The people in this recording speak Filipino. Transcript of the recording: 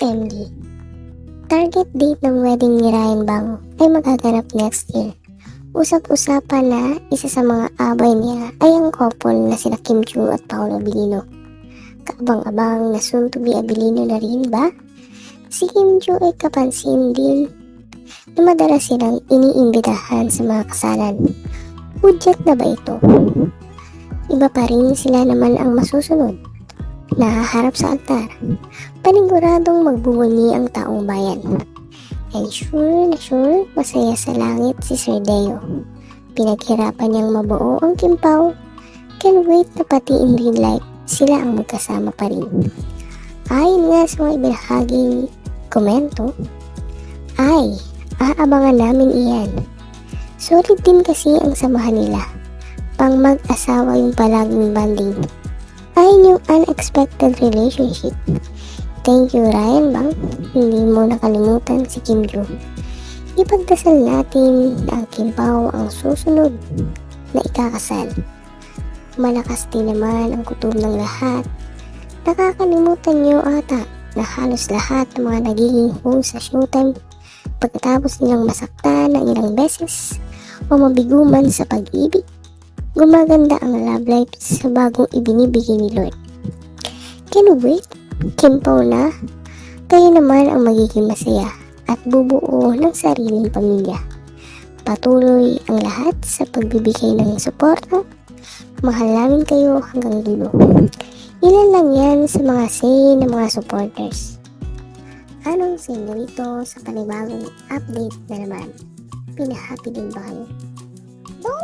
OMG. Target date ng wedding ni Ryan Bang ay magaganap next year. Usap-usapan na isa sa mga abay niya ay ang couple na sina Kim Chu at Paolo Abilino. Kaabang-abang na soon to be Abilino na rin ba? Si Kim Chu ay kapansin din na madalas silang iniimbitahan sa mga kasalan. Udyat na ba ito? Iba pa rin sila naman ang masusunod. Nahaharap sa altar. Paniguradong magbubunyi ang taong bayan. And sure na sure, masaya sa langit si Sir Deo. Pinaghirapan niyang mabuo ang kimpaw. Can wait na pati in real life, sila ang magkasama pa rin. Ayon nga sa mga ibinahaging komento, ay, aabangan namin iyan. Solid din kasi ang samahan nila. Pang mag-asawa yung palaging banding. Ayun yung unexpected relationship. Thank you Ryan Bang. Hindi mo nakalimutan si Kim Joo. Ipagdasal natin na ang Kim Pao ang susunod na ikakasal. Malakas din naman ang kutob ng lahat. Nakakalimutan niyo ata na halos lahat ng mga nagiging host sa showtime pagkatapos nilang masaktan ng ilang beses o mabiguman sa pag-ibig gumaganda ang love life sa bagong ibinibigay ni Lord. Can wait? Kimpaw na? Kayo naman ang magiging masaya at bubuo ng sariling pamilya. Patuloy ang lahat sa pagbibigay ng suporta. Mahal namin kayo hanggang dulo. Ilan lang yan sa mga say ng mga supporters. Anong say nyo rito sa panibagong update na naman? Pinahappy din ba kayo? Don't